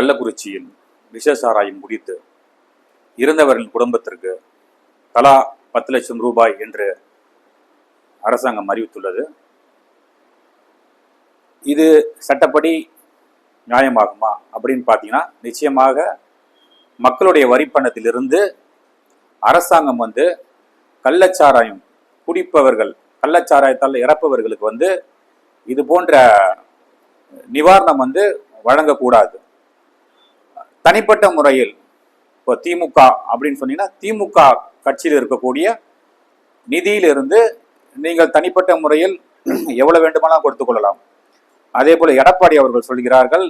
கள்ளக்குறிச்சியில் விஷசாராயம் குடித்து இறந்தவரின் குடும்பத்திற்கு தலா பத்து லட்சம் ரூபாய் என்று அரசாங்கம் அறிவித்துள்ளது. இது சட்டப்படி நியாயமாகுமா அப்படின்னு பார்த்தீங்கன்னா நிச்சயமாக மக்களுடைய வரிப்பணத்திலிருந்து அரசாங்கம் வந்து கள்ளச்சாராயம் குடிப்பவர்கள் கள்ளச்சாராயத்தால் இறப்பவர்களுக்கு வந்து இது போன்ற நிவாரணம் வந்து வழங்கக்கூடாது. தனிப்பட்ட முறையில் இப்போ திமுக அப்படின்னு சொன்னீங்கன்னா திமுக கட்சியில் இருக்கக்கூடிய நிதியிலிருந்து நீங்கள் தனிப்பட்ட முறையில் எவ்வளவு வேண்டுமானாலும் கொடுத்துக் கொள்ளலாம். அதே போல எடப்பாடி அவர்கள் சொல்கிறார்கள்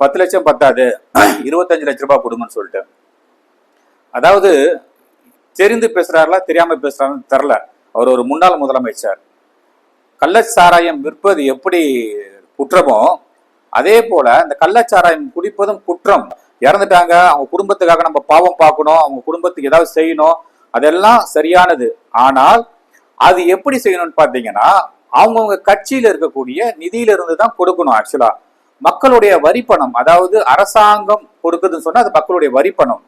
பத்து லட்சம் பத்தாது இருபத்தஞ்சு லட்ச ரூபாய் கொடுங்கன்னு சொல்லிட்டு. அதாவது தெரிந்து பேசுறாருல தெரியாம பேசுறாருன்னு தெரில அவர் ஒரு முன்னாள் முதலமைச்சர். கள்ளச்சாராயம் விற்பது எப்படி குற்றமோ அதே போல இந்த கள்ளச்சாராயம் குடிப்பதும் குற்றம். இறந்துட்டாங்க. அவங்க குடும்பத்துக்காக நம்ம பாவம் பார்க்கணும். அவங்க குடும்பத்துக்கு ஏதாவது செய்யணும். அதெல்லாம் சரியானது. ஆனால் அது எப்படி செய்யணும்னு பார்த்தீங்கன்னா அவங்கவுங்க கட்சியில் இருக்கக்கூடிய நிதியிலிருந்து தான் கொடுக்கணும் ஆக்சுவலா மக்களுடைய வரிப்பணம் அதாவது அரசாங்கம் கொடுக்குதுன்னு சொன்னா அது மக்களுடைய வரிப்பணம்.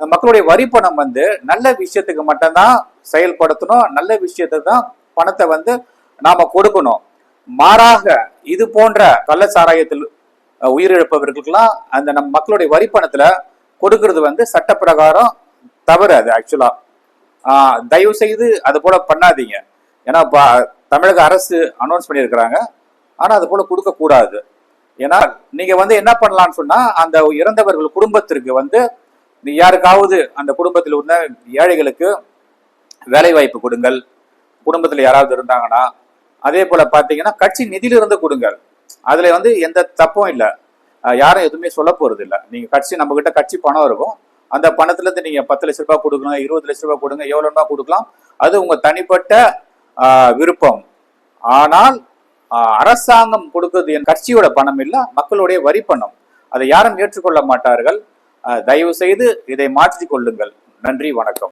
மக்களுடைய வரிப்பணம் வந்து நல்ல விஷயத்துக்கு மட்டும்தான் செயல்படுத்தணும். நல்ல விஷயத்தை தான் பணத்தை வந்து நாம கொடுக்கணும். மாறாக இது போன்ற கள்ளச்சாராயத்தில் சாராயத்தில் உயிரிழப்பவர்களுக்கெல்லாம் அந்த நம் மக்களுடைய வரிப்பணத்துல கொடுக்கறது வந்து சட்ட பிரகாரம் தவறு அது ஆக்சுவலா தயவு செய்து அது போல பண்ணாதீங்க. ஏன்னா தமிழக அரசு அனௌன்ஸ் பண்ணியிருக்கிறாங்க. ஆனா அது போல கொடுக்க கூடாது. ஏன்னா நீங்க வந்து என்ன பண்ணலாம்னு சொன்னா அந்த இறந்தவர்கள் குடும்பத்திற்கு வந்து நீ யாருக்காவது அந்த குடும்பத்தில் உள்ள ஏழைகளுக்கு வேலை வாய்ப்பு கொடுங்கள். குடும்பத்தில் யாராவது இருந்தாங்கன்னா அதே போல பார்த்தீங்கன்னா கட்சி நிதியிலிருந்து கொடுங்கள். அதுல வந்து எந்த தப்பும் இல்லை. யாரும் எதுவுமே சொல்ல போகிறது இல்லை நீங்க கட்சி நம்ம கிட்ட கட்சி பணம் இருக்கும். அந்த பணத்துல இருந்து நீங்க பத்து லட்ச ரூபாய் கொடுக்கணும் இருபது லட்ச ரூபாய் கொடுங்க எவ்வளவு கொடுக்கலாம். அது உங்க தனிப்பட்ட ஆஹ், விருப்பம். ஆனால் அரசாங்கம் கொடுக்கறது என் கட்சியோட பணம் இல்லை மக்களுடைய வரி பணம். அதை யாரும் ஏற்றுக்கொள்ள மாட்டார்கள். தயவு செய்து இதை மாற்றிக் கொள்ளுங்கள். நன்றி வணக்கம்.